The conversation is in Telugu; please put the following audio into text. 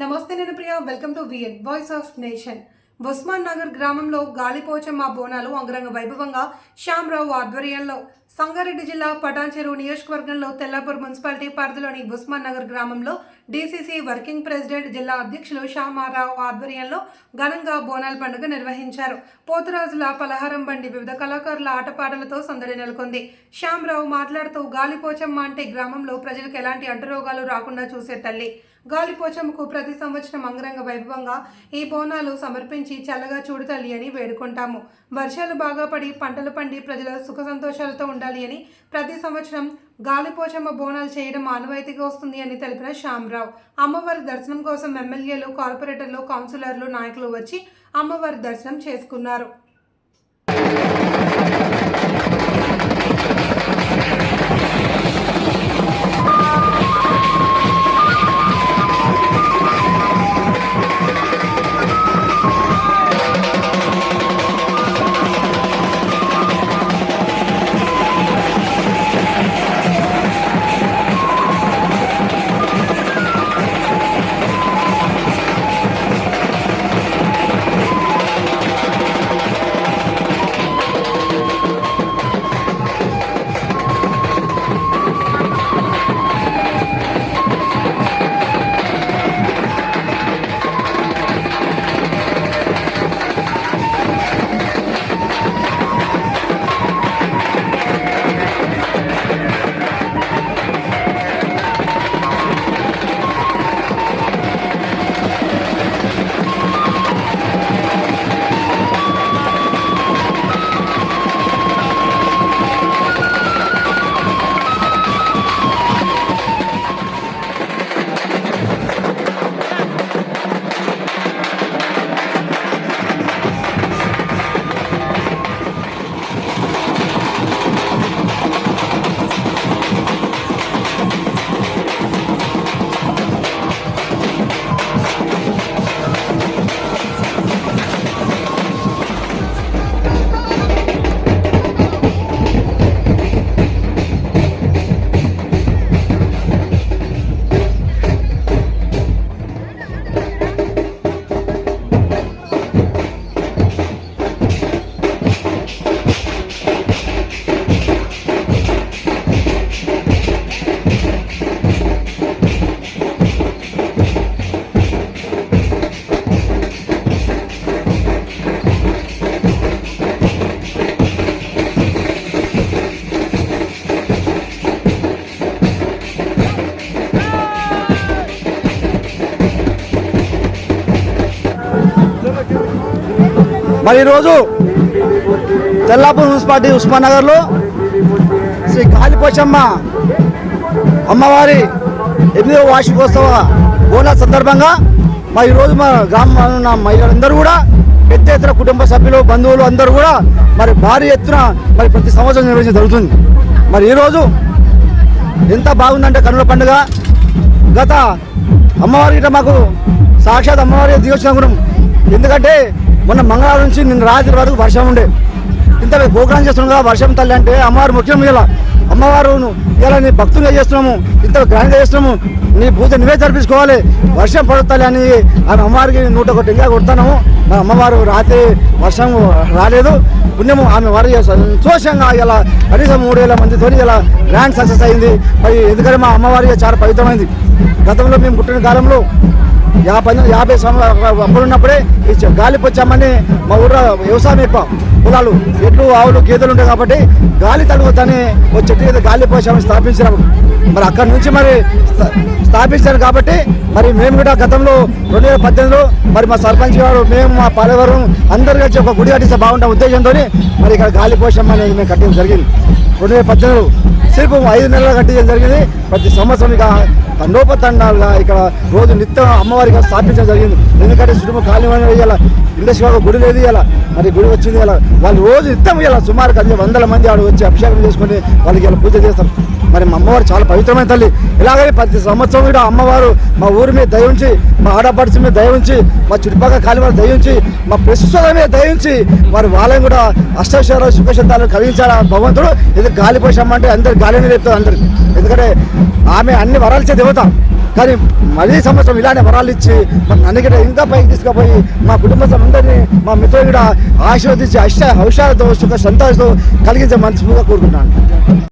నమస్తే నేను Priya welcome to V N voice of nation Usman Nagar గ్రామంలో గాలిపోచమ్మ బోనాలు అంగరంగ వైభవంగా శ్యామరావు ఆధ్వర్యంలో సంగారెడ్డి జిల్లా పటాన్చెరు నియోజకవర్గంలో తెల్లాపూర్ మున్సిపాలిటీ పరిధిలోని ఉస్మాన్ నగర్ గ్రామంలో డీసీసీ వర్కింగ్ ప్రెసిడెంట్ జిల్లా అధ్యక్షులు శ్యామారావు ఆధ్వర్యంలో ఘనంగా బోనాల పండుగ నిర్వహించారు. పోతురాజుల పలహారం బండి వివిధ కళాకారుల ఆటపాటలతో సందడి నెలకొంది. శ్యామరావు మాట్లాడుతూ గాలిపోచమ్మ అంటే గ్రామంలో ప్రజలకు ఎలాంటి అంటురోగాలు రాకుండా చూసే తల్లి. గాలిపోచమ్మకు ప్రతి సంవత్సరం అంగరంగ వైభవంగా ఈ బోనాలు సమర్పించి చల్లగా చూడు తల్లి అని వేడుకుంటాము. వర్షాలు బాగా పడి పంటలు పండి ప్రజల సుఖ సంతోషాలతో ఉండాలి అని ప్రతి సంవత్సరం గాలిపోచమ్మ బోనాలు చేయడం ఆనవాయితీగా వస్తుంది అని తెలిపిన శ్యామరావు. అమ్మవారి దర్శనం కోసం ఎమ్మెల్యేలు కార్పొరేటర్లు కౌన్సిలర్లు నాయకులు వచ్చి అమ్మవారి దర్శనం చేసుకున్నారు. మరి ఈరోజు తెల్లాపూర్ మున్సిపాలిటీ ఉస్మాన్ నగర్లో శ్రీ కాళీపోచమ్మ అమ్మవారి ఎనిమిదవ వార్షికోత్సవ బోనాల సందర్భంగా మరి ఈరోజు మా గ్రామంలో ఉన్న మహిళలందరూ కూడా పెద్ద ఎత్తున కుటుంబ సభ్యులు బంధువులు అందరూ కూడా మరి భారీ ఎత్తున మరి ప్రతి సంవత్సరం నిర్వహించడం జరుగుతుంది. మరి ఈరోజు ఎంత బాగుందంటే కనుల పండుగ. గత అమ్మవారి మాకు సాక్షాత్ అమ్మవారి దిగొచ్చిన గుణం. ఎందుకంటే మొన్న మంగళవారం నుంచి నిన్న రాత్రి వరకు వర్షం ఉండే. ఇంత ప్రోగ్రాం చేస్తున్నాం కదా వర్షం తల్లి అంటే అమ్మవారు ముఖ్యం ఇలా అమ్మవారు ఇలా నీ భక్తులుగా చేస్తున్నాము ఇంత గ్రాండ్గా చేస్తున్నాము నీ పూజ నువ్వే జరిపించుకోవాలి. వర్షం పడుతుంది అని ఆమె అమ్మవారికి నూట ఒకటి ఇంకా కొడతాము మా అమ్మవారు రాత్రి వర్షం రాలేదు. పుణ్యము ఆమె వారి సంతోషంగా ఇలా కనీసం మూడు వేల మందితో ఇలా గ్రాండ్ సక్సెస్ అయింది. మరి ఎందుకంటే మా అమ్మవారి చాలా పవిత్రమైంది. గతంలో మేము పుట్టిన కాలంలో యాభై యాభై సంవత్సరాలు అప్పుడున్నప్పుడే ఉన్నప్పుడే గాలి పొచ్చామని మా ఊర్లో వ్యవసాయం ఎక్కువ. పొలాలు ఎట్లు ఆవులు గేదెలు ఉంటాయి కాబట్టి గాలి తడుగుతాని ఒక చెట్టు మీద గాలి పోసామని స్థాపించినప్పుడు మరి అక్కడి నుంచి మరి స్థాపించారు కాబట్టి మరి మేము కూడా గతంలో రెండు వేల పద్దెనిమిదిలో మరి మా సర్పంచ్ గారు మేము మా పాలవరం అందరు కలిసి ఒక గుడి కట్టిస్తే బాగుంటాం ఉద్దేశంతో మరి ఇక్కడ గాలి పోషం అనేది మేము కట్టడం జరిగింది. రెండు వేల పద్దెనిమిదిలో శిల్పం ఐదు నెలలు కట్టించడం జరిగింది. ప్రతి సంవత్సరం ఇక తండోపతండాలుగా ఇక్కడ రోజు నిత్యం అమ్మవారిగా స్థాపించడం జరిగింది. ఎందుకంటే శుభ కాలువ వేయాల ఇండస్ట్రీ గుడి లేదు ఇలా మరి గుడి వచ్చింది ఇలా వాళ్ళు రోజు నిత్యం ఇలా సుమారు కలిసి వందల మంది ఆడు వచ్చి అభిషేకం చేసుకుని వాళ్ళకి ఇలా పూజ చేస్తారు. మరి మా అమ్మవారు చాలా పవిత్రమైన తల్లి. ఇలాగే ప్రతి సంవత్సరం కూడా అమ్మవారు మా ఊరి మీద దయ ఉంచి మా ఆడపడుచు మీద దయ ఉంచి మా చుట్టుపక్కల కాలి మీద దయ ఉంచి మా ప్రస్తుత మీద దయ ఉంచి వారి వాళ్ళని కూడా అష్టైశ్వర సుఖశబ్దాలు కలిగించాలి భగవంతుడు. ఇది గాలి అంటే అందరు తలని చెప్తారు అందరికి. ఎందుకంటే ఆమె అన్ని వరాలు ఇచ్చే దేవత కానీ మళ్ళీ సంవత్సరం ఇలానే వరాలు ఇచ్చి మన నన్ను కూడా ఇంకా పైకి తీసుకుపోయి మా కుటుంబ సభ్యులందరినీ మా మిత్రులు కూడా ఆశీర్వదించి అష్ట హౌషాలతో సుఖ సంతోషంతో కలిగించే మనస్ఫూర్తిగా కోరుకుంటున్నాను.